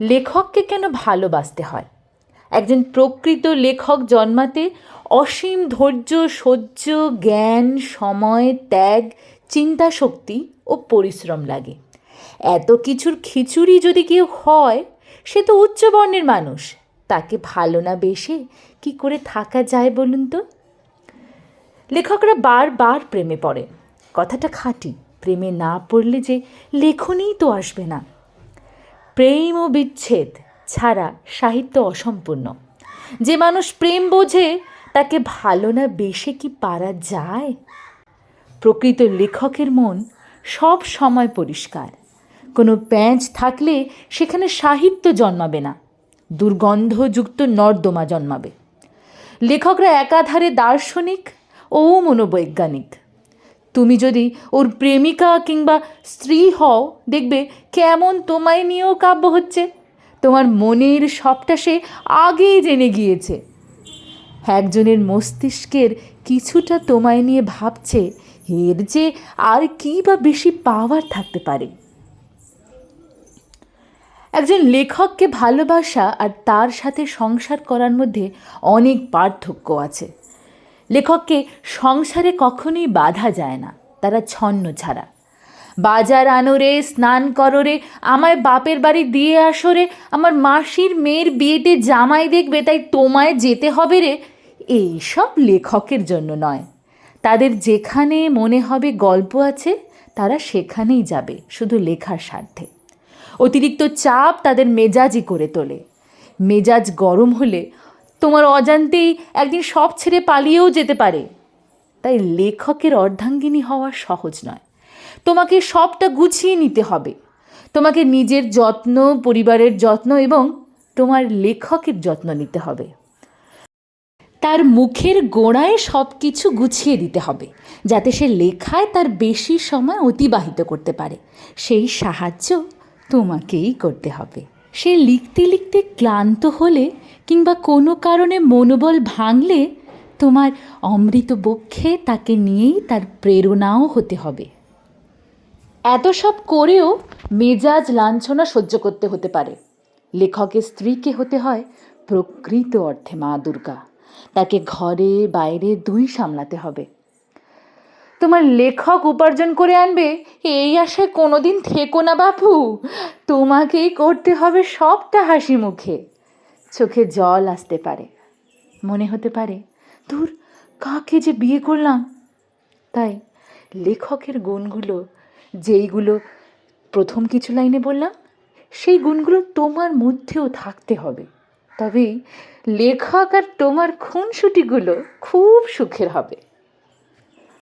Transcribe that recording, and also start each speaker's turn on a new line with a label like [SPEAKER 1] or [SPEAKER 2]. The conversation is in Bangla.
[SPEAKER 1] লেখককে কেন ভালোবাসতে হয়? একজন প্রকৃত লেখক জন্মাতে অসীম ধৈর্য, সহ্য, জ্ঞান, সময়, ত্যাগ চিন্তা শক্তি ও পরিশ্রম লাগে। এত কিছুর খিচুড়ি যদি কেউ হয়, সে তো উচ্চ বর্ণের মানুষ। তাকে ভালো না বেশে কি করে থাকা যায় বলুন তো? লেখকরা বারবার প্রেমে পড়ে। কথাটা খাঁটি। প্রেমে না পড়লে যে লেখনই তো আসবে না। প্রেম ও বিচ্ছেদ ছাড়া সাহিত্য অসম্পূর্ণ। যে মানুষ প্রেম বোঝে, তাকে ভালো না বেশে কি পারা যায়? প্রকৃত লেখকের মন সব সময় পরিষ্কার। কোনো প্যাঁচ থাকলে সেখানে সাহিত্য জন্মাবে না, দুর্গন্ধযুক্ত নর্দমা জন্মাবে। লেখকরা একাধারে দার্শনিক ও মনোবৈজ্ঞানিক। তুমি যদি ওর প্রেমিকা কিংবা স্ত্রী হও, দেখবে কেমন তোমায় নিয়েও কাব্য হচ্ছে। তোমার মনের সবটা সে আগেই জেনে গিয়েছে। একজনের মস্তিষ্কের কিছুটা তোমায় নিয়ে ভাবছে, এর যে আর কি বা বেশি পাওয়ার থাকতে পারে। একজন লেখককে ভালোবাসা আর তার সাথে সংসার করার মধ্যে অনেক পার্থক্য আছে। লেখককে সংসারে কখনোই বাধা যায় না, তারা ছন্ন ছাড়া। বাজার আনোরে স্নান করো রে, আমায় বাপের বাড়ি দিয়ে আসো রে, আমার মাসির মেয়ের বিয়েতে জামাই দেখবে, তাই তোমায় যেতে হবে রে। এইসব লেখকের জন্য নয়। তাদের যেখানে মনে হবে গল্প আছে, তারা সেখানেই যাবে, শুধু লেখার স্বার্থে। অতিরিক্ত চাপ তাদের মেজাজই করে তোলে। মেজাজ গরম হলে তোমার অজান্তেই একদিন সব ছেড়ে পালিয়েও যেতে পারে। তাই লেখকের অর্ধাঙ্গিনী হওয়া সহজ নয়। তোমাকে সবটা গুছিয়ে নিতে হবে। তোমাকে নিজের যত্ন, পরিবারের যত্ন এবং তোমার লেখকের যত্ন নিতে হবে। তার মুখের গোড়ায় সব কিছু গুছিয়ে দিতে হবে, যাতে সে লেখায় তার বেশি সময় অতিবাহিত করতে পারে। সেই সাহায্য তোমাকেই করতে হবে। সে লিখতে লিখতে ক্লান্ত হলে কিংবা কোনো কারণে মনোবল ভাঙলে তোমার অমৃত বক্ষে তাকে নিয়েই তার প্রেরণাও হতে হবে। এত সব করেও মেজাজ লাঞ্ছনা সহ্য করতে হতে পারে। লেখকের স্ত্রীকে হতে হয় প্রকৃত অর্থে মা দুর্গা। তাকে ঘরে, বাইরে দুই সামলাতে হবে। তোমার লেখক উপার্জন করে আনবে, এই আশায় কোনোদিন থেকো না বাপু। তোমাকেই করতে হবে সবটা হাসি মুখে চোখে জল আসতে পারে। মনে হতে পারে দূর কাকে যে বিয়ে করলাম? তাই লেখকের গুণগুলো, যেইগুলো প্রথম কিছু লাইনে বললাম, সেই গুণগুলো তোমার মধ্যেও থাকতে হবে। তবেই লেখক আর তোমার খুনসুটিগুলো খুব সুখের হবে।